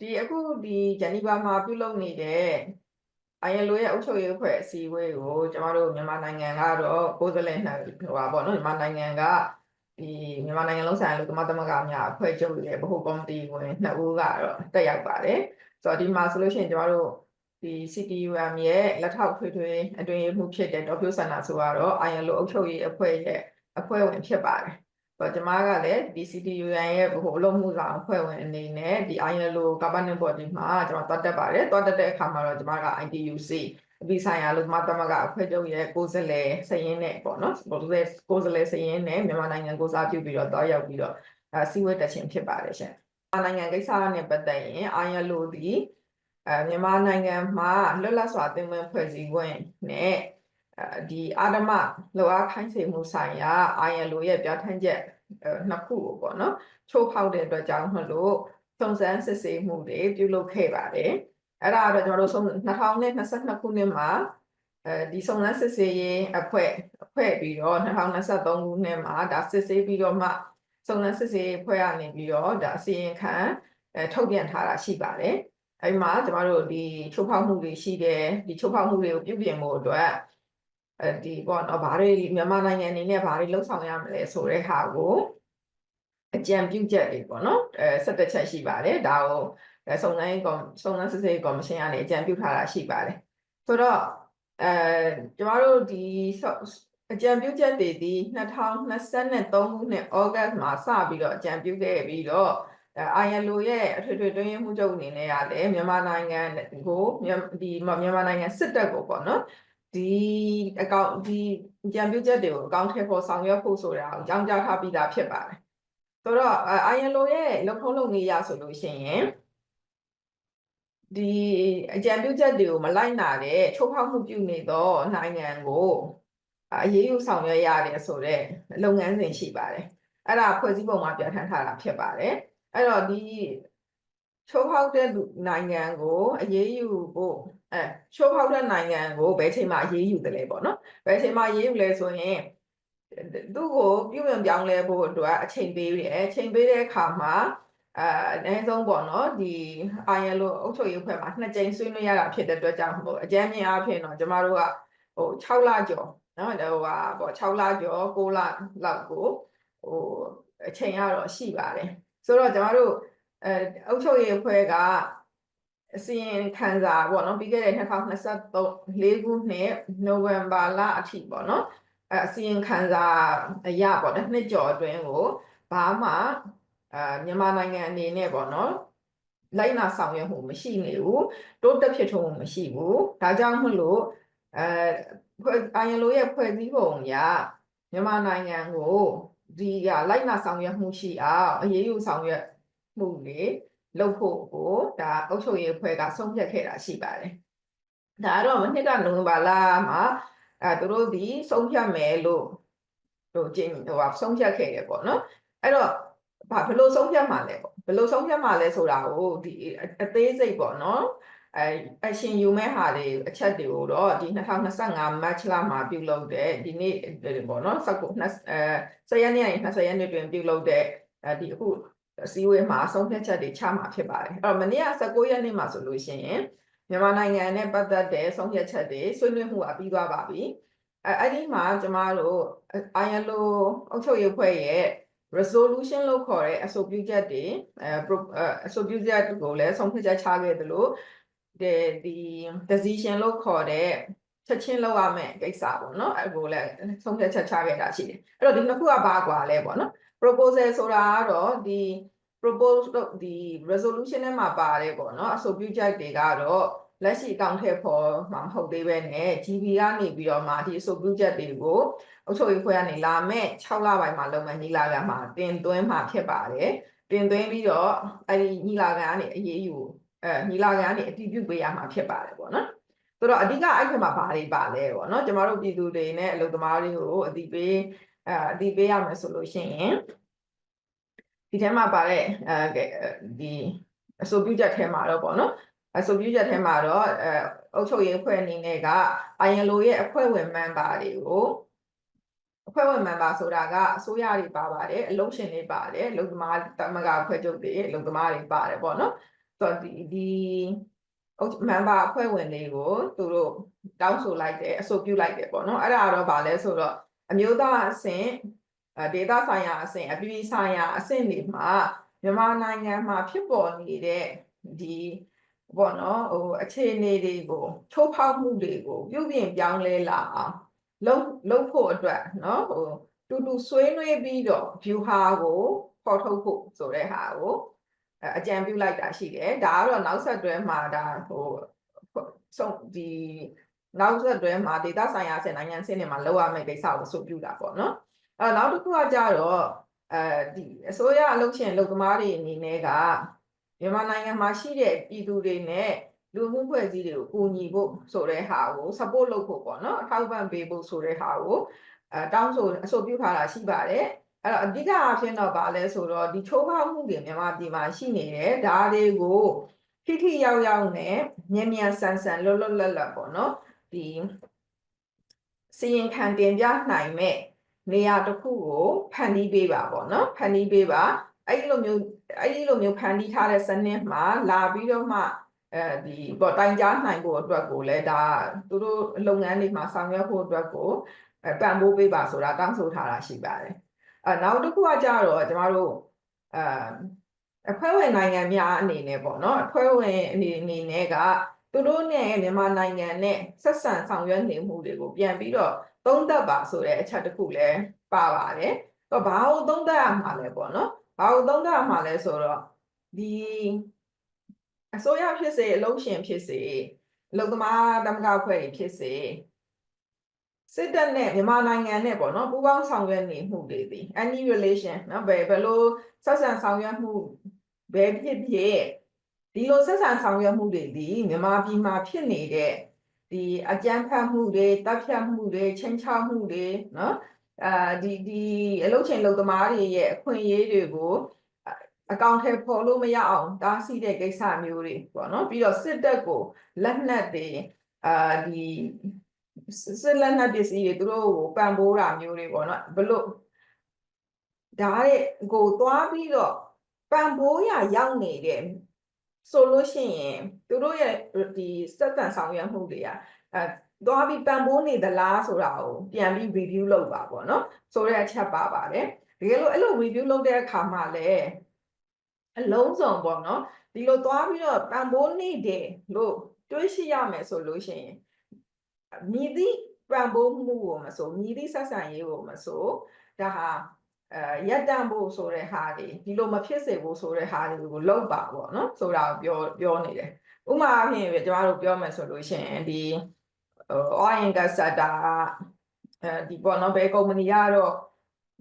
ဒီအခုဒီဂျနီဗာမှာပြုလုပ်နေတဲ့ ILO ရဲ့အုပ်ချုပ်ရေးအဖွဲ့အစည်းအဝေးကိုကျမတို့မြန်မာနိုင်ငံကတော့ကိုယ်စားလှယ်နှစ်ဟိုပါပေါ့နော်မြန်မာနိုင်ငံကဒီမြန်မာနိုင်ငံလုံးဆိုင်ရာလူသမားသမဂ္ဂများအဖွဲ့ချုပ်ရဲ့ဗဟိုကော်မတီဝင်နှစ်ဦးကတော့တက်ရောက်ပါတယ်ဆိုတော့ဒီမှာဆိုလို့ရှိရင်ကျမတို့ဒီ CTUM ရဲ့လက်ထောက်ထွေထွေအတွင်းရေးမှူးဖြစ်တဲ့ဒေါ်ဖြိုးစန္ဒာဆိုတော့ ILO အုပ်ချုပ်ရေးအဖွဲ့ရဲ့အဖွဲ့ဝင်ဖြစ်ပါတယ်ဆို တော့ကျမကလည်းဒီ CTUM ရဲ့ဗဟိုအလုပ်မှုဆောင်အဖွဲ့ဝင်အနေနဲ့ဒီ ILO governing body မှာကျွန်တော်တွားတက်ပါတယ်တွားတက်တဲ့အခါမှာတော့ကျမက ITUC အပြီးဆိုင်ရာလို့မသမဂအဖွဲ့ချုပ်ရဲ့ကိုယ်စားလှယ်စည်ရင်းနဲ့ပေါ့နော်ကိုယ်စားလှယ်ကိုယ်စားလှယ်စည်ရင်းနဲ့မြန်မာနိုင်ငံကိုစားပြုပြီးတော့တွားရောက်ပြီးတော့အဲစီဝဲတက်ခြင်းဖြစ်ပါတယ်ရှင်မြန်မာနိုင်ငံကိစ္စနဲ့ပတ်သက်ရင် ILO ဒီအဲမြန်မာနိုင်ငံမှာလွတ်လပ်စွာသင်ဝင်ဖွဲ့စည်းခွင့်နဲ့အဲ ဒီအာဓမလောအားခိုင်းစေမှုဆိုင်ရာ ILO ရဲ့ပြဋ္ဌာန်းချက်အဲနှစ်ခုကိုပေါ့နော်ချိုးဖောက်တဲ့အတွက်ကြောင့်မလို့စုံစမ်းစစ်ဆေးမှုတွေပြုလုပ်ခဲ့ပါတယ်အဲ့ဒါကတော့ကျွန်တော်တို့ဆုံး2022ခုနှစ်မှာအဲဒီစုံစမ်းစစ်ဆေးရေးအဖွဲ့အဖွဲ့ပြီးတော့2023ခုနှစ်မှာဒါစစ်ဆေးပြီးတော့မှစုံစမ်းစစ်ဆေးရေးအဖွဲ့ကနေပြီးတော့ဒါအစီရင်ခံအဲထုတ်ပြန်ထားတာရှိပါတယ်အဲ့မှာကျမတို့ဒီချိုးဖောက်မှုတွေရှိတယ်ဒီချိုးဖောက်မှုတွေကိုပြုပြင်ဖို့အတွက်အဲ ဒီပေါ့နော်ဘာတွေမြန်မာနိုင်ငံအနေနဲ့ဘာတွေလှုပ်ဆောင်ရမလဲဆိုတဲ့ဟာကိုအကြံပြုချက်တွေပေါ့နော်အဲ17ချက်ရှိပါတယ်ဒါကိုအဲစုံစမ်းရေးကော်စုံစမ်းစစ်ဆေးရေးကော်မရှင်ကနေအကြံပြုထားတာရှိပါတယ်ဆိုတော့အဲကျမတို့ဒီအကြံပြုချက်တွေဒီ2023ခုနှစ်ဩဂတ်မှာစပြီးတော့အကြံပြုခဲ့ပြီးတော့အာယန်လိုရဲ့အထွေထွေတွင်းရေးမှုချုပ်အနေနဲ့ရတယ်မြန်မာနိုင်ငံကိုဒီမြန်မာနိုင်ငံစစ်တပ်ကိုပေါ့နော် ဒီအကောင့်ဒီကြံပြုချက်တွေကိုအကောင့်ထဲပေါ်ဆောင်ရွက်ဖို့ဆိုတာကိုကြောင်းကြားထားပြီးသားဖြစ်ပါတယ်ဆိုတော့အာယန်လိုရဲ့လုပ်ထုံးလုပ်နည်းရဆိုလို့ရှိရင်ဒီအကြံပြုချက်တွေကိုမလိုက်နာတဲ့ချိုးဖောက်မှုပြုနေသောနိုင်ငံကိုအရေးယူဆောင်ရွက်ရတယ်ဆိုတဲ့လုပ်ငန်းစဉ်ရှိပါတယ်အဲ့ဒါဖွဲ့စည်းပုံမှာပြဋ္ဌာန်းထားတာဖြစ်ပါတယ်အဲ့တော့ဒီချိုးဖောက်တဲ့နိုင်ငံကိုအရေးယူဖို့ အဲချိုးဖောက်တဲ့နိုင်ငံကိုဘယ်ချိန်မှအရေးယူတယ်လဲပေါ့နော်ဘယ်ချိန်မှအရေးယူလဲဆိုရင်သူ့ကိုပြုမြင်ပြောင်းလဲဖို့အတွက်အချိန်ပေးတယ်အချိန်ပေးတဲ့အခါမှာအာအနည်းဆုံးပေါ့နော်ဒီ ILO အုပ်ချုပ်ရေးအဖွဲ့မှာနှစ်ကြိမ်ဆွေးနွေးရတာဖြစ်တဲ့အတွက်ကြောင့်ဟိုအကြမ်းမြင်အားဖြင့်တော့ကျမတို့ကဟို6လကျော်နော်ဟိုဟာပေါ့6လကျော်9လလောက်ကိုဟိုအချိန်ရတော့ရှိပါတယ်ဆိုတော့ကျမတို့အဲအုပ်ချုပ်ရေးအဖွဲ့က အစီရင်ခံစာပေါ့နော်ပြီးခဲ့တဲ့2023လေးခုနှစ်နိုဝင်ဘာလအထိပေါ့နော်အဲအစီရင်ခံစာအရပေါ့တစ်နှစ်ကျော်အတွင်းကိုဘာမှအာမြန်မာနိုင်ငံအနေနဲ့ပေါ့နော်လိုက်နာဆောင်ရွက်မှုမရှိနေဘူးတိုးတက်ဖြစ်ထွန်းမှုမရှိဘူးဒါကြောင့်မလို့အဲအာယန်လိုရဲ့ဖွဲ့စည်းပုံအရမြန်မာနိုင်ငံကိုဒီကလိုက်နာဆောင်ရွက်မှုရှိအောင်အရေးယူဆောင်ရွက်မှုတွေ လုပ်ဖို့ကိုဒါအုပ်ချုပ်ရေးအဖွဲ့ကဆုံးဖြတ်ခဲ့တာရှိပါတယ်ဒါတော့မနှစ်ကနိုဝင်ဘာလမှာအဲသူတို့ဒီဆုံးဖြတ်မယ်လို့တို့ကျင်းဟိုကဆုံးဖြတ်ခဲ့တယ်ပေါ့နော်အဲ့တော့ဘာဘယ်လိုဆုံးဖြတ်မှာလဲပေါ့ဘယ်လိုဆုံးဖြတ်မှာလဲဆိုတာကိုဒီအသေးစိတ်ပေါ့နော်အဲအရှင်ယူမဲ့ဟာတွေအချက်တွေကိုတော့ဒီ2025 match လမှာပြုလုပ်တဲ့ဒီနေ့ပေါ့နော်စကု20အဲ10ရက်နေ့ကနေ20ရက်နေ့တွင်ပြုလုပ်တဲ့ဒီအခု အစည်းအဝေးမှာဆုံးဖြတ်ချက်တွေချမှာဖြစ်ပါတယ်အဲ့တော့မနေ့က19ရက်နေ့မှာဆိုလို့ရှိရင်မြန်မာနိုင်ငံနဲ့ပတ်သက်တဲ့ဆုံးဖြတ်ချက်တွေဆွေးနွေးမှုအပြီးသွားပါပြီအဲအဲ့ဒီမှာကျမတို့ ILO အုပ်ချုပ်ရေးဖွဲ့ရဲ့ resolution လို့ခေါ်တဲ့အဆိုပြုချက်တွေအဲအဆိုပြုချက်ကိုလည်းဆုံးဖြတ်ချက်ချခဲ့သလိုဒီဒီ decision လို့ခေါ်တဲ့ချက်ချင်းလောက်ရမယ်ကိစ္စပေါ့နော်အဲ့ကိုလည်းဆုံးဖြတ်ချက်ချခဲ့တာရှိတယ်အဲ့တော့ဒီနှစ်ခုကဘာကွာလဲပေါ့နော် proposal ဆိုတာကတော့ဒီ propose ဒီ resolution ထဲမှာပါတယ်ပေါ့နော်အဆိုပြုချက်တွေကတော့လက်ရှိအကောင့်ထဲပေါ်မှာမဟုတ်သေးပဲနဲ့ GB ကနေပြီးတော့မှဒီအဆိုပြုချက်တွေကိုအုပ်ချုပ်ရေးဖွဲ့ကနေလာမဲ့6လပိုင်းမှာလုံမဲ့ညီလာခံမှာတင်သွင်းမှာဖြစ်ပါတယ်တင်သွင်းပြီးတော့အဲ့ဒီညီလာခံကနေအရေးယူအဲညီလာခံကနေအတည်ပြုပေးရမှာဖြစ်ပါတယ်ပေါ့နော်ဆိုတော့အဓိကအဲ့ဒီမှာဘာတွေပါလဲပေါ့နော်ကျမတို့ပြည်သူတွေနဲ့အလုပ်သမားတွေကိုအတည်ပေးအဲအတည်ပေးရမယ်ဆိုလို့ရှိရင် ဒီထဲမှာပါတဲ့အဲဒီအဆိုပြုချက်ထဲမှာတော့ပေါ့နော်အဆိုပြုချက်ထဲမှာတော့အဲအုပ်ချုပ်ရေးအဖွဲ့အနေနဲ့က ILO ရဲ့အဖွဲ့ဝင် member တွေကိုအဖွဲ့ဝင် member ဆိုတာကအစိုးရတွေပါပါတယ်အလုပ်ရှင်တွေပါတယ်အလုပ်သမားတမကအဖွဲ့ချုပ်တွေအလုပ်သမားတွေပါတယ်ပေါ့နော်ဆိုတော့ဒီဒီ member အဖွဲ့ဝင်တွေကိုသူတို့တောင်းဆိုလိုက်တယ်အဆိုပြုလိုက်တယ်ပေါ့နော်အဲ့ဒါတော့ဗာလဲဆိုတော့အမျိုးသားအဆင့်အဲ ဒေတာဆိုင်ရာအဆင့်အပြည်ပြည်ဆိုင်ရာအဆင့်တွေမှာမြန်မာနိုင်ငံမှာဖြစ်ပေါ်နေတဲ့ဒီပေါ့နော်ဟိုအခြေအနေတွေကိုချိုးဖောက်မှုတွေကိုပြုပြင်ပြောင်းလဲလာအောင်လုံးလုံးဖို့အတွက်နော်ဟိုတူတူဆွေးနွေးပြီးတော့ view ဟာကိုပေါ်ထုတ်ဖို့ဆိုတဲ့ဟာကိုအဲအကြံပြုလိုက်တာရှိတယ်ဒါကတော့နောက်ဆက်တွဲမှာဒါဟိုဆုံးဒီနောက်ဆက်တွဲမှာဒေတာဆိုင်ရာအဆင့်နိုင်ငံအဆင့်တွေမှာလောက်ရမယ့်ကိစ္စကိုဆိုပြုတာပေါ့နော် အဲနောက်တစ်ခုကကြတော့အဲဒီအစိုးရအလုပ်ရှင်အလုပ်သမားတွေအနေနဲ့ကမြန်မာနိုင်ငံမှာရှိတဲ့ပြည်သူတွေနဲ့လူမှုဖွဲ့စည်းတွေကိုကူညီဖို့ဆိုတဲ့ဟာကို support လုပ်ဖို့ပေါ့နော်အထောက်အပံ့ပေးဖို့ဆိုတဲ့ဟာကိုအဲတောင်းဆိုအဆိုပြုထားတာရှိပါတယ်အဲ့တော့အဓိကအဖြစ်တော့ဗာလဲဆိုတော့ဒီချိုးဖောက်မှုတွေမြန်မာပြည်မှာရှိနေတယ်ဒါတွေကိုထိထိရောက်ရောက်နဲ့မြန်မြန်ဆန်ဆန်လွတ်လွတ်လပ်လပ်ပေါ့နော်ဒီစီရင်ခံတင်ပြနိုင်မဲ့ နေရာတစ်ခုကိုဖန်တီးပေးပါပေါ့နော်ဖန်တီးပေးပါအဲ့ဒီလိုမျိုးအဲ့ဒီလိုမျိုးဖန်တီးထားတဲ့စနစ်မှာလာပြီးတော့မှအဲဒီပေါ့တိုင်ကြားနိုင်ဖို့အတွက်ကိုလည်းဒါသူတို့လုပ်ငန်းတွေမှာဆောင်ရွက်ဖို့အတွက်ကိုအဲပံ့ပိုးပေးပါဆိုတာတောင်းဆိုထားတာရှိပါတယ်အဲနောက်တစ်ခုကကြတော့ကျမတို့အဲအဖွဲ့ဝင်နိုင်ငံများအနေနဲ့ပေါ့နော်အဖွဲ့ဝင်အနေအနေနဲ့ကသူတို့နဲ့မြန်မာနိုင်ငံနဲ့ဆက်ဆံဆောင်ရွက်နေမှုတွေကိုပြန်ပြီးတော့ သုံးသပ်ပါဆိုတဲ့အချက်တစ်ခုလည်းပါပါတယ်။တော့ဘာလို့သုံးသပ်ရမှာလဲပေါ့နော်။ဘာလို့သုံးသပ်ရမှာလဲဆိုတော့ဒီအစိုးရဖြစ်စေအလုပ်ရှင်ဖြစ်စေအလုပ်သမားတမကအဖွဲ့တွေဖြစ်စေစစ်တပ်နဲ့မြန်မာနိုင်ငံနဲ့ပေါ့နော်ပူးပေါင်းဆောင်ရွက်နေမှုတွေဒီ any relation နော်ဘယ်ဘယ်လိုဆက်ဆံဆောင်ရွက်မှုဘယ်ဖြစ်ဖြစ်ဒီလိုဆက်ဆံဆောင်ရွက်မှုတွေဒီမြန်မာပြည်မှာဖြစ်နေတဲ့ ဒီအကြမ်းဖက်မှုတွေတပ်ဖြတ်မှုတွေချင်းချောက်မှုတွေနော်အာဒီဒီအလုပ်ချိန်လုပ်သမားတွေရဲ့အခွင့်အရေးတွေကိုအကောင့်ထဲပေါ်လို့မရအောင်တားဆီးတဲ့ကိစ္စမျိုးတွေပေါ့နော်ပြီးတော့စစ်တပ်ကိုလက်နက်တွေအာဒီစစ်လက်နက်ပစ္စည်းတွေသူတို့ကိုပံ့ပိုးတာမျိုးတွေပေါ့နော်ဘလို့ဒါတဲ့ကိုသွားပြီးတော့ပံ့ပိုးရရောက်နေတဲ့ ဆိုလို့ရှိရင်သူတို့ရဲ့ဒီစက်တန်ဆောင်ရွက်မှုတွေကအဲသွားပြီးပံ့ပိုးနေသလားဆိုတာကိုပြန်ပြီး review လုပ်ပါပေါ့နော်ဆိုတဲ့အချက်ပါပါတယ်တကယ်လို့အဲ့လို review လုပ်တဲ့အခါမှာလည်းအလုံးစုံပေါ့နော်ဒီလိုသွားပြီးတော့ပံ့ပိုးနေတယ်လို့တွေးရှိရမယ်ဆိုလို့ရှိရင်မြည်သည့်ပံ့ပိုးမှုကိုမဆိုမြည်သည့်ဆက်ဆံရေးကိုမဆိုဒါဟာ အဲရက်တန့်ဖို့ဆိုတဲ့ဟာတွေဒီလိုမဖြစ်စေဖို့ဆိုတဲ့ဟာတွေကိုလောက်ပါပေါ့နော်ဆိုတာကိုပြောပြောနေတယ်ဥပမာအဖြစ်ကျမတို့ပြောမယ်ဆိုလို့ရှိရင်ဒီဟို oil and gas sector ကအဲဒီပေါ့နော်ဘယ်ကုမ္ပဏီကတော့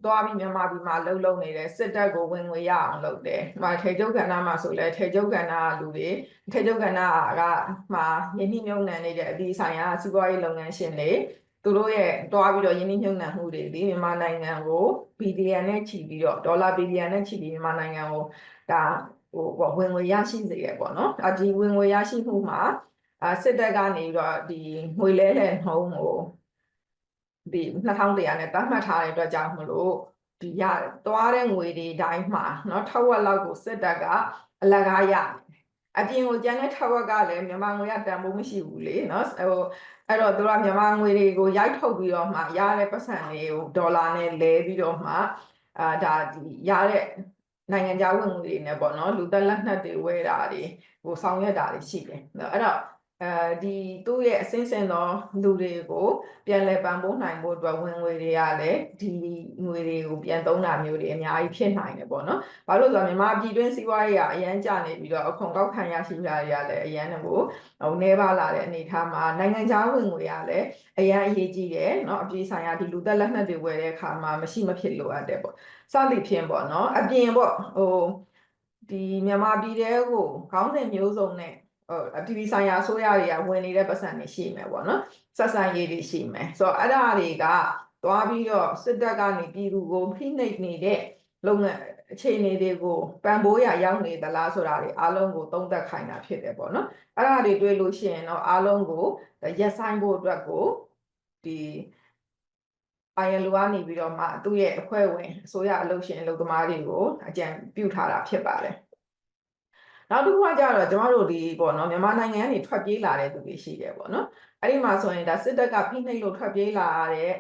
သွားပြီးမြန်မာပြည်မှာလှုပ်လှုပ်နေတယ်စစ်တပ်ကိုဝင်ငွေရအောင်လုပ်တယ်။ဒီမှာထေကျုပ်ကဏ္ဍမှာဆိုလဲထေကျုပ်ကဏ္ဍကလူတွေထေကျုပ်ကဏ္ဍကမှာယင်းနှိမ့်မြုံနှံနေတဲ့အဒီဆိုင်ရာစီးပွားရေးလုပ်ငန်းရှင်တွေ သူတို့ရဲ့တွားပြီးတော့ယင်းနှိမ့်မြုံနှံမှုတွေဒီမြန်မာနိုင်ငံကိုဘီလီယံနဲ့ချီပြီးတော့ဒေါ်လာဘီလီယံနဲ့ချီပြီးမြန်မာနိုင်ငံကိုဒါဟိုပေါ့ဝင်ငွေရရှိစေရပေါ့နော်။အဒီဝင်ငွေရရှိမှုမှာအာစစ်တပ်ကနေပြီးတော့ဒီငွေလဲလှယ်နှုံးကိုဒီ2100နဲ့တတ်မှတ်ထားတဲ့အတွက်ကြောင့်မလို့ဒီရသွားတဲ့ငွေတွေတိုင်းမှာเนาะထက်ဝက်လောက်ကိုစစ်တပ်ကအလကားရတယ် အပြင်ကိုကျန်တဲ့ထက်ဝက်ကလည်းမြန်မာငွေကတန်ဖိုးမရှိဘူးလေเนาะဟိုအဲ့တော့သူကမြန်မာငွေတွေကိုရိုက်ထုတ်ပြီးတော့မှရတဲ့ပတ်စံတွေကိုဒေါ်လာနဲ့လဲပြီးတော့မှအာဒါဒီရတဲ့နိုင်ငံခြားဝင်ငွေတွေနဲ့ပေါ့နော်လူသက်လက်နက်တွေဝယ်တာတွေဟိုဆောင်ရွက်တာတွေရှိတယ်အဲ့တော့ အဲဒီသူ့ရဲ့အစင်းစင်သောလူတွေကိုပြန်လည်ပံ့ပိုးနိုင်ဖို့အတွက်ဝင်ငွေတွေကလည်းဒီငွေတွေကိုပြန်သုံးတာမျိုးတွေအများကြီးဖြစ်နိုင်တယ်ပေါ့နော်။ဘာလို့လဲဆိုတော့မြန်မာပြည်တွင်းစီးပွားရေးကအရန်ကျနေပြီးတော့အခွန်ကောက်ခံရရှိတာတွေကလည်းအရန်ကိုဟိုနေပါလာတဲ့အနေအထားမှာနိုင်ငံခြားဝင်ငွေကလည်းအရန်အရေးကြီးတယ်เนาะအပြည်ဆိုင်ရာဒီလူသက်လက်နက်တွေဝယ်တဲ့အခါမှာမရှိမဖြစ်လိုအပ်တယ်ပေါ့။စသည်ဖြင့်ပေါ့နော်အပြင်ပေါ့ဟိုဒီမြန်မာပြည်တဲကိုခေါင်းစဉ်မျိုးစုံနဲ့ဟို အပြည်ပြည်ဆိုင်ရာအစိုးရတွေကဝင်နေတဲ့ပတ်စံတွေရှိမယ်ပေါ့နော်ဆက်ဆံရေးတွေရှိမယ်ဆိုတော့အဲ့ဒါတွေကသွားပြီးတော့စစ်တပ်ကနေပြည်သူကိုဖိနှိပ်နေတဲ့လုပ်ငန်းအခြေအနေတွေကိုပံ့ပိုးရရောက်နေသလားဆိုတာတွေအားလုံးကိုသုံးသပ်ခိုင်းတာဖြစ်တယ်ပေါ့နော်အဲ့ဒါတွေတွေးလို့ရှိရင်တော့အားလုံးကိုရက်ဆိုင်ဖို့အတွက်ကိုဒီ ILO ကနေပြီးတော့မှသူ့ရဲ့အဖွဲ့ဝင်အစိုးရအလုပ်ရှင်အလုပ်သမားတွေကိုအကြံပြုထားတာဖြစ်ပါတယ် နောက်တစ်ခုကကြတော့ကျမတို့ဒီပေါ့နော်မြန်မာနိုင်ငံကနေထွက်ပြေးလာတဲ့သူတွေရှိတယ်ပေါ့နော်အဲ့ဒီမှာဆိုရင်ဒါစစ်တပ်ကဖိနှိပ်လို့ထွက်ပြေးလာရတဲ့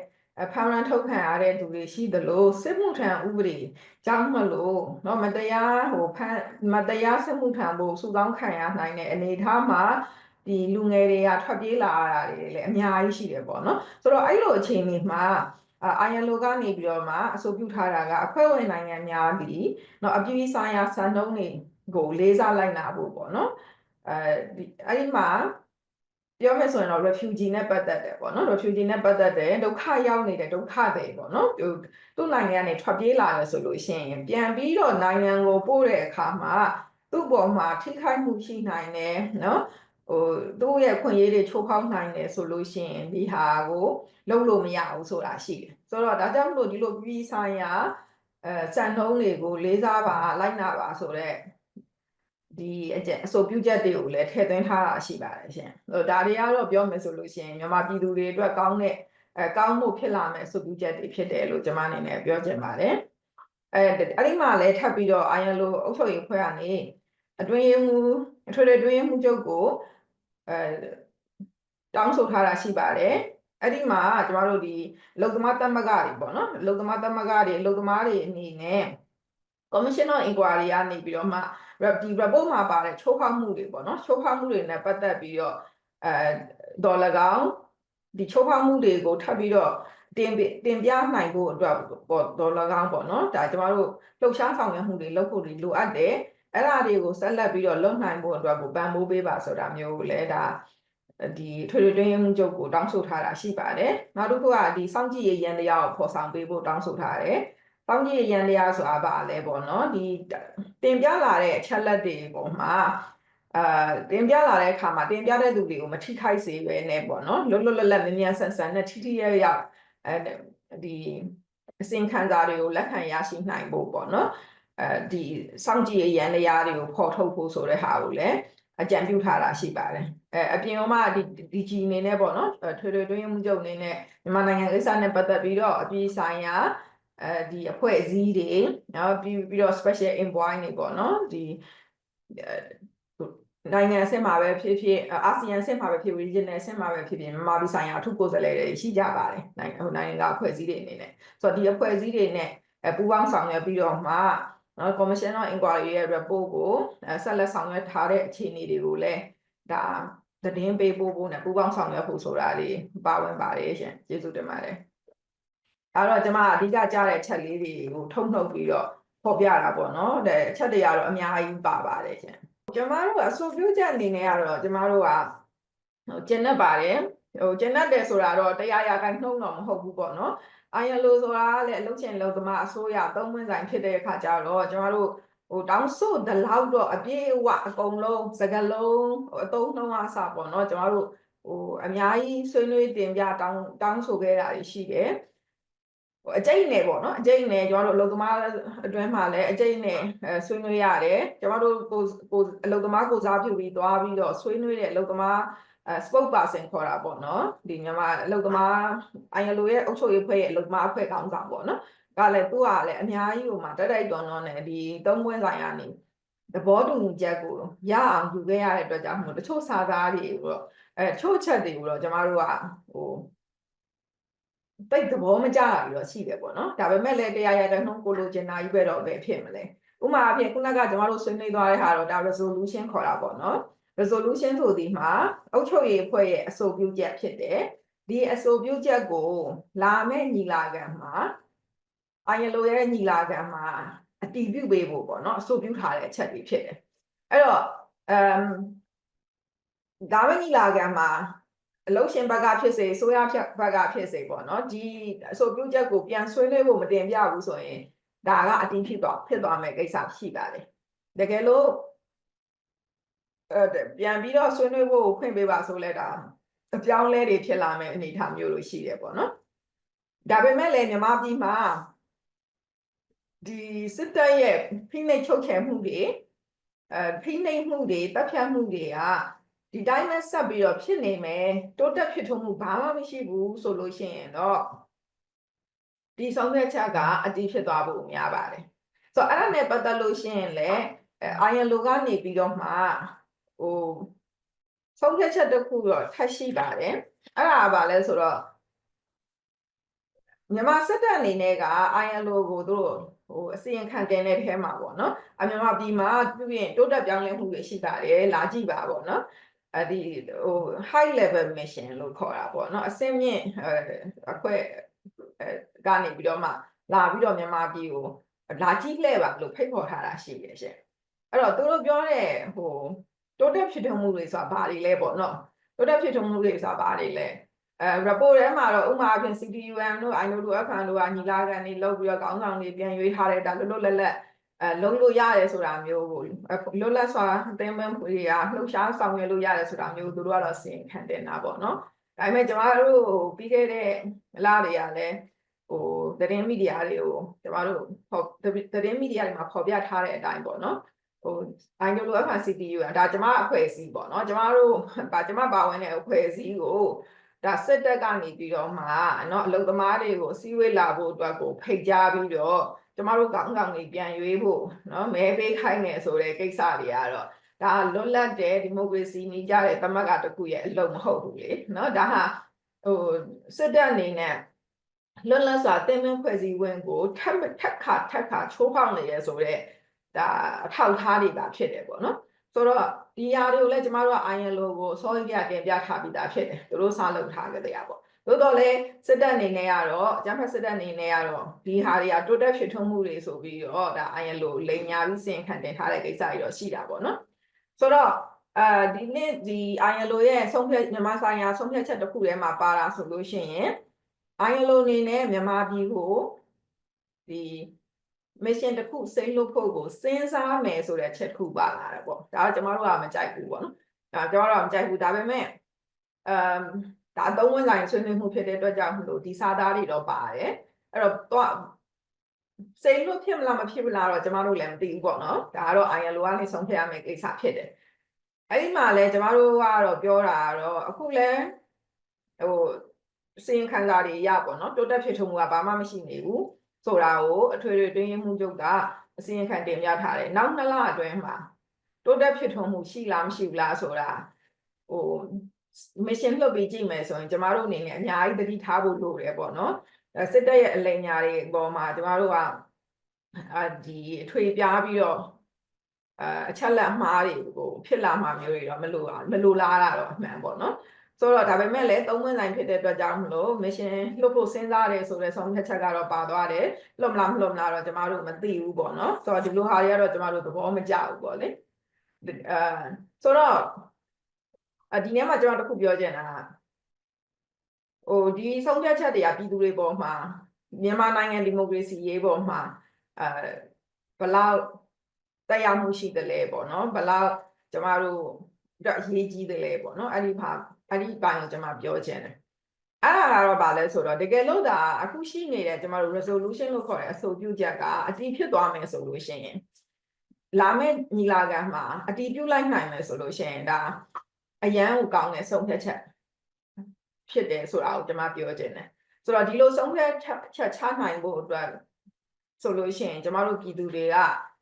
အဖမ်းရန်ထုတ်ခံရတဲ့သူတွေရှိသလိုစစ်မှုထမ်းဥပဒေကြောင့်မလို့เนาะမတရားဟိုဖမ်းမတရားစစ်မှုထမ်းဖို့စုဆောင်းခံရနိုင်တဲ့အနေအထားမှာဒီလူငယ်တွေကထွက်ပြေးလာရတာတွေလည်းအများကြီးရှိတယ်ပေါ့နော်ဆိုတော့အဲ့လိုအခြေအနေမှာအာ ILO ကနေပြီးတော့မှအဆိုပြုထားတာကအဖွဲ့ဝင်နိုင်ငံများသည်เนาะအပြည်ပြည်ဆိုင်ရာစံနှုန်းတွေ ကိုလေးစားလိုက်နာဖို့ပေါ့နော်အဲဒီအဲ့ဒီမှာပြောမယ်ဆိုရင်တော့ refugee နဲ့ပတ်သက်တယ်ပေါ့နော် refugee နဲ့ပတ်သက်တယ်ဒုက္ခရောက်နေတဲ့ဒုက္ခတွေပေါ့နော်သူသူ့နိုင်ငံကနေထွက်ပြေးလာတယ်ဆိုလို့ရှိရင်ပြန်ပြီးတော့နိုင်ငံကိုပို့တဲ့အခါမှာသူ့ပေါ်မှာထိခိုက်မှုရှိနိုင်တယ်နော်ဟိုသူ့ရဲ့ခွင့်ရေးတွေချိုးဖောက်နိုင်တယ်ဆိုလို့ရှိရင်ဒီဟာကိုလုပ်လို့မရဘူးဆိုတာရှိတယ်ဆိုတော့ဒါကြောင့်မလို့ဒီလိုပြည်ဆိုင်ရာအဲစံနှုန်းတွေကိုလေးစားပါလိုက်နာပါဆိုတော့ ဒီအကျအဆိုပြုချက်တွေကိုလည်းထည့်သွင်းထားတာရှိပါတယ်ရှင်။ဟိုဒါတွေကတော့ပြောမယ်ဆိုလို့ရှိရင်မြန်မာပြည်သူတွေအတွက်ကောင်းတဲ့အဲကောင်းမှုဖြစ်လာမယ့်အဆိုပြုချက်တွေဖြစ်တယ်လို့ကျွန်မအနေနဲ့ပြောချင်ပါတယ်။အဲအဲ့ဒီမှာလည်းထပ်ပြီးတော့ ILO အုပ်ချုပ်ရေးဖွဲ့ကနေအတွင်းရေးမှူးအထွေထွေအတွင်းရေးမှူးချုပ်ကိုအဲတောင်းဆိုထားတာရှိပါတယ်။အဲ့ဒီမှာကျမတို့ဒီလုံသမားတက်မကတွေပေါ့နော်လုံသမားတက်မကတွေလုံသမားတွေအနေနဲ့ Commission of Inquiry ကနေပြီးတော့မှဒီ report မှာပါတဲ့ချိုးဖောက်မှုတွေပေါ့နော်ချိုးဖောက်မှုတွေနဲ့ပတ်သက်ပြီးတော့အဲဒေါ်လာကောင်ဒီချိုးဖောက်မှုတွေကိုထပ်ပြီးတော့တင်တင်ပြနိုင်ဖို့အတွက်ပေါ့ဒေါ်လာကောင်ပေါ့နော်ဒါကျမတို့လှုပ်ရှားဆောင်ရွက်မှုတွေလုပ်ဖို့တွေလိုအပ်တယ်အဲ့ဒါတွေကိုဆက်လက်ပြီးတော့လုပ်နိုင်ဖို့အတွက်ကိုပံ့ပိုးပေးပါဆိုတာမျိုးကိုလည်းဒါဒီထွေထွေတွင်းရေးမှုချုပ်ကိုတောင်းဆိုထားတာရှိပါတယ်နောက်တစ်ခုကဒီစောင့်ကြည့်ရေးရန်တရားကိုဖော်ဆောင်ပေးဖို့တောင်းဆိုထားတယ် ပေါင်းကြီးရန်တရားဆိုတာဗာလဲပေါ့နော်ဒီတင်ပြလာတဲ့အချက်လက်တွေပုံမှာအာတင်ပြလာတဲ့အခါမှာတင်ပြတဲ့သူတွေကိုမထိခိုက်စေပဲနဲ့ပေါ့နော်လွတ်လွတ်လပ်လပ်မြန်မြန်ဆန်ဆန်နဲ့ထိထိရရအဲဒီအစင်ခံစားတွေကိုလက်ခံရရှိနိုင်ဖို့ပေါ့နော်အဲဒီစောင့်ကြည့်ရန်တရားတွေကိုဖော်ထုတ်ဖို့ဆိုတဲ့ဟာကိုလည်းအကြံပြုထားတာရှိပါတယ်အဲအပြင်မှာဒီဒီဂျီအနေနဲ့ပေါ့နော်ထွေထွေတွင်းမှုချုပ်အနေနဲ့မြန်မာနိုင်ငံကိစ္စနဲ့ပတ်သက်ပြီးတော့အပြည်ဆိုင်ရာ အဲဒီအဖွဲ့အစည်းတွေနော်ပြီးပြီးတော့ special envoy တွေပေါ့နော်ဒီနိုင်ငံအဆင့်မှာပဲဖြစ်ဖြစ်အာဆီယံအဆင့်မှာပဲဖြစ် regional အဆင့်မှာပဲဖြစ်ဖြစ်မြန်မာပြည်ဆိုင်ရာအထူးကိုယ်စားလှယ်တွေရှိကြပါတယ်နိုင်ငံဟိုနိုင်ငံကအဖွဲ့အစည်းတွေအနေနဲ့ဆိုတော့ဒီအဖွဲ့အစည်းတွေနဲ့ပူးပေါင်းဆောင်ရွက်ပြီးတော့မှနော် commission of inquiry ရဲ့ report ကိုဆက်လက်ဆောင်ရွက်ထားတဲ့အခြေအနေတွေကိုလည်းဒါသတင်းပေးပို့ဖို့နဲ့ပူးပေါင်းဆောင်ရွက်ဖို့ဆိုတာလေးပါဝင်ပါတယ်ရှင်ကျေးဇူးတင်ပါတယ် အဲ့တော့ကျွန်မအဓိကကြားတဲ့ချက်လေးတွေကိုထုံနှုတ်ပြီးတော့ဖော်ပြတာပေါ့နော်တဲ့အချက်တွေကတော့အများကြီးပါပါတယ်ရှင်ကျွန်မတို့အဆိုပြုချက်အနေနဲ့ကတော့ကျွန်မတို့ကဟိုကျင်납ပါတယ်ဟိုကျင်납တယ်ဆိုတာတော့တရားရာခိုင်နှုံတော့မဟုတ်ဘူးပေါ့နော်အိုင်ယလိုဆိုတာကလည်းအလုပ်ချင်းလုံသမားအစိုးရသုံးဝင်ဆိုင်ဖြစ်တဲ့အခါကျတော့ကျွန်တော်တို့ဟိုတောင်းဆိုဒလောက်တော့အပြည့်အဝအကုန်လုံးစကလုံးအသုံးနှုံးအစားပေါ့နော်ကျွန်တော်တို့ဟိုအများကြီးဆွေးနွေးတင်ပြတောင်းတောင်းဆိုခဲ့တာရှိတယ် အကျိတ်နယ်ပေါ့နော်အကျိတ်နယ်ကျွန်တော်တို့အလုပ်သမားအတွင်းမှာလည်းအကျိတ်နယ်ဆွေးနွေးရတယ်ကျွန်တော်တို့ကိုကိုအလုပ်သမားကိုစားပြုပြီးသွားပြီးတော့ဆွေးနွေးတဲ့အလုပ်သမားအဲ spoke person ခေါ်တာပေါ့နော်ဒီမြန်မာအလုပ်သမား ILO ရဲ့အုပ်ချုပ်ရေးဖွဲ့ရဲ့အလုပ်သမားအဖွဲ့ခေါင်းဆောင်ပေါ့နော်ကလည်းသူကလည်းအများကြီးဟိုမှာတက်တိုက်တွန်းတွန်းနဲ့ဒီသုံးပွဲဆိုင်ကနေသဘောတူညီချက်ကိုရအောင်ယူခဲ့ရတဲ့အတွက်ကြောင့်မို့တချို့စာသားတွေကိုတော့အဲချို့ချက်တွေကိုတော့ကျမတို့ကဟို တိတ်သဘောမကျတာပြီးတော့ရှိတယ်ပေါ့နော်ဒါပေမဲ့လည်းတရားရတဲ့နှုံးကိုလိုချင်တာကြီးပဲတော့ပဲဖြစ်မလဲဥမာအဖြစ်ခုနကကျွန်တော်တို့ဆွေးနွေးသွားတဲ့ဟာတော့ဒါ resolution ခေါ်တာပေါ့နော် resolution ဆိုဒီမှာအုပ်ချုပ်ရေးအဖွဲ့ရဲ့အဆိုပြုချက်ဖြစ်တယ်ဒီအဆိုပြုချက်ကိုလာမယ့်ညီလာခံမှာအာယလိုရဲ့ညီလာခံမှာအတည်ပြုပေးဖို့ပေါ့နော်အဆိုပြုထားတဲ့အချက်တွေဖြစ်တယ်အဲ့တော့အမ်ဒါမယ့်ညီလာခံမှာ အလုရှင်ဘက်ကဖြစ်စေဆိုရဘက်ကဖြစ်စေပေါ့နော်ဒီအဆိုပြုချက်ကိုပြန်ဆွေးနွေးဖို့မတင်ပြဘူးဆိုရင်ဒါကအတင်းဖြစ်သွားဖြစ်သွားမယ်ကိစ္စရှိပါတယ်တကယ်လို့အဲပြန်ပြီးတော့ဆွေးနွေးဖို့ခွင့်ပေးပါဆိုလဲဒါအပြောင်းလဲတွေဖြစ်လာမယ်အနေအထားမျိုးလိုရှိတယ်ပေါ့နော်ဒါပေမဲ့လည်းမြန်မာပြည်မှာဒီစစ်တပ်ရဲ့ဖိနှိပ်ချုပ်ချယ်မှုတွေအဲဖိနှိပ်မှုတွေတပ်ဖြတ်မှုတွေက ဒီတိုင်းနဲ့ဆက်ပြီးတော့ဖြစ်နေမယ်တိုးတက်ဖြစ်ထွန်းမှုဘာမှမရှိဘူးဆိုလို့ရှိရင်တော့ဒီဆုံးဖြတ်ချက်ကအတည်ဖြစ်သွားဖို့များပါတယ်ဆိုတော့အဲ့ဒါနဲ့ပတ်သက်လို့ရှိရင်လည်းအာယန်လိုကနေပြီးတော့မှဟိုဆုံးဖြတ်ချက်တစ်ခုတော့ထပ်ရှိပါတယ်အဲ့ဒါကဘာလဲဆိုတော့မြန်မာစစ်တပ်အနေနဲ့က ILO ကိုသူတို့ဟိုအစီရင်ခံတင်တဲ့ထဲမှာပေါ့နော်အမြန်မာပြည်မှာပြုပြင်တိုးတက်ပြောင်းလဲမှုတွေရှိပါတယ်လာကြည့်ပါပေါ့နော် အဒီဟို high level mission လို့ခေါ်တာပေါ့နော်အစင်းမြင့်အဖွဲ့အဲကနေပြီးတော့မှလာပြီးတော့မြန်မာပြည်ကိုလာကြည့်လှည့်ပါလို့ဖိတ်ခေါ်ထားတာရှိတယ်ရှင်အဲ့တော့သူတို့ပြောတဲ့ဟိုတိုးတက်ဖြစ်ထွန်းမှုတွေဆိုတာဘာတွေလဲပေါ့နော်တိုးတက်ဖြစ်ထွန်းမှုတွေဆိုတာဘာတွေလဲအဲ report ထဲမှာတော့ဥပမာအဖြစ် CTUM တို့ INO တို့ FN တို့ကညီလာခံတွေလုပ်ပြီးတော့ခေါင်းဆောင်တွေပြန်ရွေးထားတဲ့ဒါလွတ်လွတ်လပ်လပ် အဲလုံးလို့ရတယ်ဆိုတာမျိုးကိုလွတ်လပ်စွာအသိမ်းမတွေကလှုပ်ရှားဆောင်ရွက်လို့ရတယ်ဆိုတာမျိုးသူတို့ကတော့စင်ခံတင်တာပေါ့နော်ဒါပေမဲ့ကျမတို့ပြီးခဲ့တဲ့လတွေကလည်းဟိုသတင်းမီဒီယာတွေကိုကျမတို့ဟောသတင်းမီဒီယာတွေမှာဖော်ပြထားတဲ့အတိုင်းပေါ့နော်ဟို INO တို့ FN CTU ဒါကျမအဖွဲ့အစည်းပေါ့နော်ကျမတို့ဗာကျမပါဝင်တဲ့အဖွဲ့အစည်းကိုဒါစစ်တပ်ကနေပြီးတော့မှเนาะအလုံသမားတွေကိုစီးဝေးလာဖို့အတွက်ကိုဖိတ်ကြားပြီးတော့ ကျမတို့ကောင်းကောင်းကြီးပြန်ရွေးဖို့နော်မဲပေးခိုင်းနေဆိုတဲ့ကိစ္စတွေကတော့ဒါလွတ်လပ်တဲ့ဒီမိုကရေစီနေကြတဲ့သမဂတခုရဲ့အလုံးမဟုတ်ဘူးလေနော်ဒါဟာဟိုစစ်တပ်အနေနဲ့လွတ်လပ်စွာတင်သွင်းဖွဲ့စည်းဝင်ကိုထပ်ထပ်ခါထပ်ခါချိုးဖောက်နေရဆိုတော့ဒါအထောက်အထားတွေပါဖြစ်တယ်ပေါ့နော်ဆိုတော့ဒီဟာတွေကိုလည်းကျမတို့က ILO ကိုအစောကြီးပြတင်ပြထားပြီးသားဖြစ်တယ်သူတို့စာလုပ်ထားကြတဲ့အရာပေါ့ သို့တော့လေစစ်တပ်အနေနဲ့ကတော့အကြမ်းဖက်စစ်တပ်အနေနဲ့ကတော့ဒီဟာတွေကတိုးတက်ဖြစ်ထွန်းမှုတွေဆိုပြီးတော့ဒါ ILO လိန်ညာပြီးစင်ခံတင်ထားတဲ့ကိစ္စတွေတော့ရှိတာပေါ့နော်ဆိုတော့အဲဒီနေ့ဒီ ILO ရဲ့ဆုံးဖြတ်မြန်မာဆိုင်ရာဆုံးဖြတ်ချက်တစ်ခုထဲမှာပါတာဆိုလို့ရှိရင် ILO အနေနဲ့မြန်မာပြည်ကိုဒီ mission တစ်ခုစိမ့်လို့ဖို့ကိုစဉ်းစားမယ်ဆိုတဲ့ချက်တစ်ခုပါလာတယ်ပေါ့ဒါကကျမတို့ကမကြိုက်ဘူးပေါ့နော်ဒါကျမတို့ကမကြိုက်ဘူးဒါပေမဲ့အမ် ဒါအသုံးဝင်ဆိုင်ဆွေးနွေးမှုဖြစ်တဲ့အတွက်ကြောင့်မလို့ဒီစာသားတွေတော့ပါတယ်အဲ့တော့တော့စိတ်လို့ဖြစ်မလားမဖြစ်မလားတော့ကျမတို့လည်းမသိဘူးပေါ့နော်ဒါကတော့ ILO ကနေဆုံးဖြတ်ရမယ့်ကိစ္စဖြစ်တယ်အဲ့ဒီမှာလဲကျမတို့ကတော့ပြောတာကတော့အခုလဲဟိုစင်ခံစားတွေရပေါ့နော်တိုးတက်ဖြစ်ထုံမှုကဘာမှမရှိနေဘူးဆိုတာကိုအထွေထွေတွင်းရမှုချုပ်ကအစင်ခံတင်ပြထားတယ်နောက်နှစ်လအတွင်းမှာတိုးတက်ဖြစ်ထုံမှုရှိလားမရှိဘူးလားဆိုတာဟို mission လှုပ်ပြီးကြည့်မယ်ဆိုရင်ကျမတို့အနေနဲ့အများကြီးသတိထားဖို့လိုတယ်ပေါ့နော်စစ်တပ်ရဲ့အလိမ်ညာတွေအပေါ်မှာကျမတို့ကအာဒီအထွေပြားပြီးတော့အချက်လက်အမှားတွေကိုဖြစ်လာမှာမျိုးတွေတော့မလိုမလိုလားတာတော့အမှန်ပေါ့နော်ဆိုတော့ဒါပေမဲ့လည်းသုံးဝင်ဆိုင်ဖြစ်တဲ့အတွက်ကြောင့်မလို့ mission လှုပ်ဖို့စဉ်းစားတယ်ဆိုတဲ့ဆုံးဖြတ်ချက်ကတော့ပါသွားတယ်လှုပ်မလားမလှုပ်လားတော့ကျမတို့မသိဘူးပေါ့နော်ဆိုတော့ဒီလိုဟာတွေကတော့ကျမတို့သဘောမကျဘူးပေါ့လေအဲဆိုတော့ အဒီနေ့မှာကျွန်တော်တခုပြောချင်တာဟိုဒီဆုံးဖြတ်ချက်တွေကပြည်သူတွေပေါ်မှာမြန်မာနိုင်ငံဒီမိုကရေစီရေးပေါ်မှာအဲဘလောက်တရားမှုရှိတယ်လဲပေါ့နော်ဘလောက်ကျမတို့တော့အရေးကြီးတယ်လဲပေါ့နော်အဲ့ဒီဘာအဲ့ဒီပိုင်းကိုကျမပြောချင်တယ်အဲ့ဒါကတော့ဗာလဲဆိုတော့တကယ်လို့ဒါအခုရှိနေတဲ့ကျမတို့ resolution လို့ခေါ်တဲ့အဆိုပြုချက်ကအတည်ဖြစ်သွားမယ်ဆိုလို့ရှိရင်လာမယ့်ညီလာခံမှာအတည်ပြုလိုက်နိုင်မယ်ဆိုလို့ရှိရင်ဒါ အရန်ကိုကောင်းတဲ့ဆုံးဖြတ်ချက်ဖြစ်တယ်ဆိုတာကိုကျွန်မပြောချင်တယ်ဆိုတော့ဒီလိုဆုံးဖြတ်ချက်ချနိုင်ဖို့အတွက်ဆိုလို့ရှိရင်ကျမတို့ပြည်သူတွေက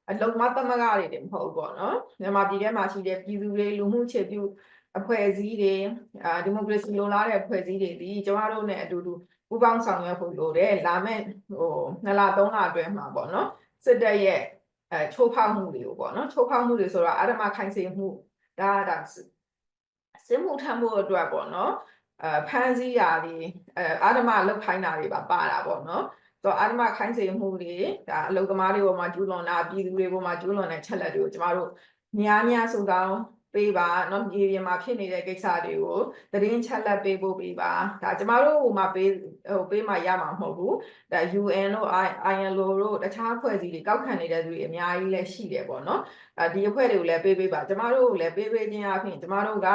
အလုံမသမဂတွေတွေမဟုတ်ဘူးပေါ့နော်မြန်မာပြည်ထဲမှာရှိတဲ့ပြည်သူတွေလူမှုခြေပြုအဖွဲ့အစည်းတွေအာဒီမိုကရေစီလိုလားတဲ့အဖွဲ့အစည်းတွေဒီကျမတို့ ਨੇ အတူတူပူးပေါင်းဆောင်ရွက်ဖို့လိုတယ်လာမယ့်ဟိုနှစ်လသုံးလအတွင်းမှာပေါ့နော်စစ်တပ်ရဲ့အဲချိုးဖောက်မှုတွေကိုပေါ့နော်ချိုးဖောက်မှုတွေဆိုတော့အာဓမခိုင်စေမှုဒါဒါ စစ်မှုထမ်းဖို့အတွက်ပေါ့နော်အဲဖမ်းဆီးရာတွေအဲအာဓမလောက်ခိုင်းတာတွေပါပါတာပေါ့နော်တော့အာဓမခိုင်းစေမှုတွေဒါအလုပ်သမားတွေပေါ်မှာကျူးလွန်တာပြည်သူတွေပေါ်မှာကျူးလွန်တဲ့ချက်လက်တွေကိုကျမတို့များများစုဆောင်ပေးပါเนาะမြေပြင်မှာဖြစ်နေတဲ့ကိစ္စတွေကိုသတင်းချက်လက်ပေးဖို့ပေးပါဒါကျမတို့ဟိုမှာပေးဟိုပေးမှရမှာမဟုတ်ဘူးဒါ UN တို့ ILO တို့တခြားအဖွဲ့အစည်းတွေကောက်ခံနေတဲ့သူတွေအများကြီးလည်းရှိတယ်ပေါ့နော်အဲဒီအဖွဲ့တွေကိုလည်းပေးပေးပါကျမတို့ကိုလည်းပေးပေးခြင်းအပြင်ကျမတို့က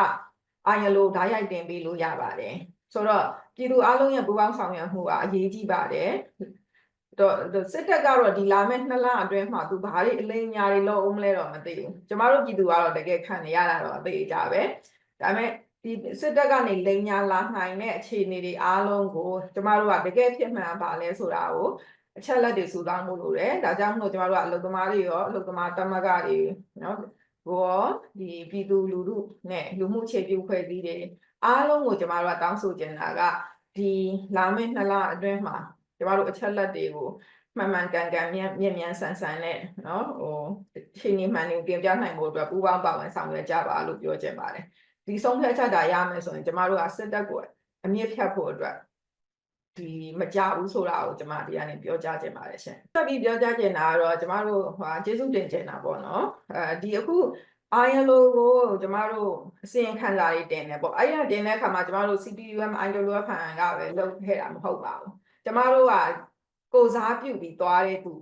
ILO ဓာတ်ရိုက်တင်ပေးလို့ရပါတယ်ဆိုတော့ပြည်သူအလုံးရဲ့ပူးပေါင်းဆောင်ရွက်မှုကအရေးကြီးပါတယ်တော့စစ်တပ်ကတော့ဒီလာမဲ့နှစ်လအတွင်းမှာသူဘာတွေအလိမ်ညာတွေလုပ်အောင်မလဲတော့မသိဘူးကျမတို့ပြည်သူကတော့တကယ်ခံနေရတာတော့အသေးကြပဲဒါပေမဲ့ဒီစစ်တပ်ကနေလိန်ညာလာနိုင်တဲ့အခြေအနေတွေအားလုံးကိုကျမတို့ကတကယ်ဖြစ်မှန်ပါလဲဆိုတာကိုအချက်လက်တွေစုဆောင်းမှုလို့ရတယ်ဒါကြောင့်မို့ကျမတို့ကအလုပ်သမားတွေရောအလုပ်သမားတမကတွေနော်ကို ရောဒီပြည်သူလူထုနဲ့လူမှုခြေပြုဖွဲ့စည်းတွေအားလုံးကိုကျမတို့ကတောင်းဆိုချင်တာကဒီလာမယ့်နှစ်လအတွင်းမှာကျမတို့အချက်လက်တွေကိုမှန်မှန်ကန်ကန်မြင်မြင်မြန်ဆန်ဆန်နဲ့နော်ဟိုချိန်နေမှန်နေတင်ပြနိုင်ဖို့အတွက်ပူးပေါင်းပါဝင်ဆောင်ရွက်ကြပါလို့ပြောချင်ပါတယ်ဒီဆုံးဖြတ်ချက်တာရမယ်ဆိုရင်ကျမတို့ကစစ်တပ်ကိုအမြင့်ဖြတ်ဖို့အတွက်ဒီမကြဘူးဆိုတာကိုကျမဒီကနေပြောကြားခြင်းပါတယ်ရှင်။ဆက်ပြီးပြောကြားခြင်းတာကတော့ကျမတို့ဟိုကျေးဇူးတင်ခြင်းတာပေါ့နော်။ အဲဒီအခုအာယလိုကိုကျမတို့အစီရင်ခံစာတွေတင်တယ်ပေါ့။အဲ့ရတင်တဲ့အခါမှာကျမတို့ CPUM IWF ဖန်ကပဲလုပ်ခဲ့တာမဟုတ်ပါဘူး။ကျမတို့ကကိုစားပြုတ်ပြီးသွားတဲ့သူ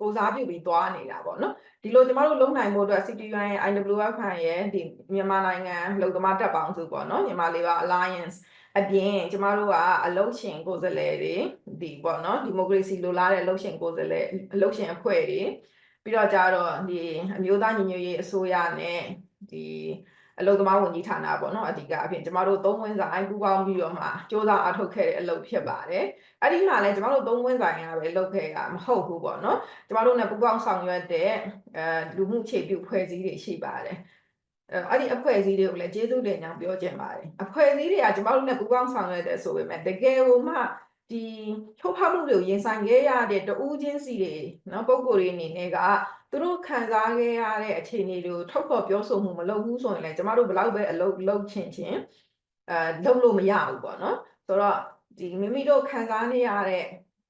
ကိုစားပြုတ်ပြီးသွားနေတာပေါ့နော်။ဒီလိုကျမတို့လုံနိုင်ဖို့အတွက် CPUM ရဲ့ IWF ဖန်ရဲ့ဒီမြန်မာနိုင်ငံလုံသမားတပ်ပေါင်းစုပေါ့နော်မြန်မာ Labor Alliance အပြင်ကျမတို့ကအလုတ်ရှင်ကိုယ်စားလှယ်တွေဒီပေါ့နော်ဒီမိုကရေစီလိုလားတဲ့အလုတ်ရှင်ကိုယ်စားလှယ်အလုတ်ရှင်အဖွဲ့တွေ ပြီးတော့ကြတော့ဒီအမျိုးသားညီညွတ်ရေးအစိုးရနဲ့ဒီအလုတ်သမားဝန်ကြီးဌာနပေါ့နော်အဓိကအဖြစ်ကျမတို့သုံးဝင်းဆိုင်ပူးပေါင်းပြီးတော့မှစ조사အထုတ်ခဲ့တဲ့အလုပ်ဖြစ်ပါတယ်အဲ့ဒီမှာလည်းကျမတို့သုံးဝင်းဆိုင်ကပဲလုပ်ခဲ့တာမဟုတ်ဘူးပေါ့နော်ကျမတို့ ਨੇ ပူးပေါင်းဆောင်ရွက်တဲ့အဲလူမှုခြေပြုဖွဲ့စည်းတွေရှိပါတယ်အဲ့ဒီအဖွဲ့အစည်းတွေကိုလည်းကျေးဇူးတင်ကြောင်းပြောချင်ပါတယ်အဖွဲ့အစည်းတွေကကျမတို့နဲ့ပူးပေါင်းဆောင်ရွက်တဲ့ဆိုပေမဲ့တကယ်ကိုမှ ဒီချိုးဖောက်မှုတွေကိုရင်ဆိုင်ခဲ့ရတဲ့တူးချင်းစီတွေနော်ပုံကိုယ်တွေအနေနဲ့ကသူတို့ခံစားခဲ့ရတဲ့အခြေအနေတွေကိုထုတ်ဖော်ပြောဆိုမှုမလုပ်ဘူးဆိုရင်လည်းကျမတို့ဘလောက်ပဲအလုပ်လုပ်ချင်ချင်းအဲလုပ်လို့မရဘူးပေါ့နော်ဆိုတော့ဒီမိမိတို့ခံစားနေရတဲ့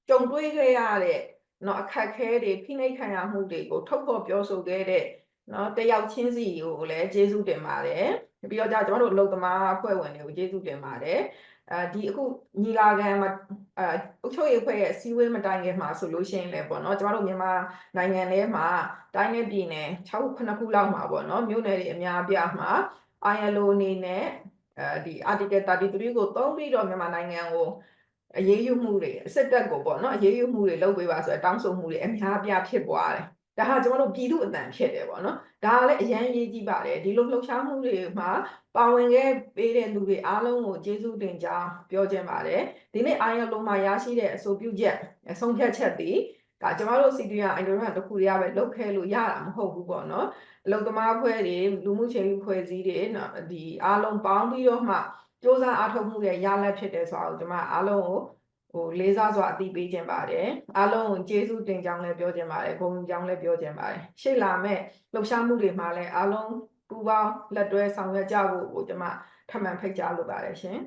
ကြုံတွေ့ခဲ့ရတဲ့နော်အခက်ခဲတွေဖိနှိပ်ခံရမှုတွေကိုထုတ်ဖော်ပြောဆိုခဲ့တဲ့နော်တယောက်ချင်းစီကိုလည်းကျေးဇူးတင်ပါတယ်ပြီးတော့じゃကျွန်တော်တို့အလုပ်သမားအဖွဲ့ဝင်တွေကိုကျေးဇူးတင်ပါတယ်အဲ ဒီအခုညီလာခံမှာအဲအုပ်ချုပ်ရေးအဖွဲ့ရဲ့အစည်းအဝေးမတိုင်ခင်မှာဆိုလို့ရှိရင်လည်းပေါ့နော်ကျွန်တော်တို့မြန်မာနိုင်ငံထဲမှာတိုင်းနယ်ပြည်နယ်6ခု9ခုလောက်မှာပေါ့နော်မြို့နယ်တွေအများအပြားမှာ ILO အနေနဲ့အဲဒီ article 33ကိုသုံးပြီးတော့မြန်မာနိုင်ငံကိုအရေးယူမှုတွေစစ်တပ်ကိုပေါ့နော်အရေးယူမှုတွေလုပ်ပေးပါဆိုတော့တောင်းဆိုမှုတွေအများအပြားဖြစ်ပွားတယ် ဒါဟာကျွန်တော်တို့ပြည်သူအတန်ဖြစ်တယ်ပေါ့နော်ဒါကလည်းအရန်ရေးကြည့်ပါတယ်ဒီလိုလှုပ်ရှားမှုတွေမှာပါဝင်ခဲ့ပေးတဲ့လူတွေအားလုံးကိုကျေးဇူးတင်ကြောင်းပြောခြင်းပါတယ်ဒီနေ့အာရုံလုံးမှာရရှိတဲ့အဆိုပြုချက်အဆုံးဖြတ်ချက်တွေဒါကျမတို့စီတူရအိုင်ဒိုရန်တစ်ခုတည်းကပဲလုပ်ခဲလို့ရတာမဟုတ်ဘူးပေါ့နော်အလုံသမားအဖွဲ့တွေလူမှုချင်းဖွဲ့စည်းတွေနော်ဒီအားလုံးပေါင်းပြီးတော့မှစ조사အားထုတ်မှုရဲ့ရလဒ်ဖြစ်တယ်ဆိုတာကိုကျမအားလုံးကို ဟိုလေးစားစွာအသိပေးခြင်းပါတယ်အားလုံးကိုကျေးဇူးတင်ကြောင်းလည်းပြောခြင်းပါတယ်ဂုဏ်ယူကြောင်းလည်းပြောခြင်းပါတယ်ရှေ့လာမဲ့လှုပ်ရှားမှုတွေမှာလည်းအားလုံးပူးပေါင်းလက်တွဲဆောင်ရွက်ကြဖို့ကိုကျွန်မထပ်မံဖိတ်ကြားလိုပါတယ်ရှင်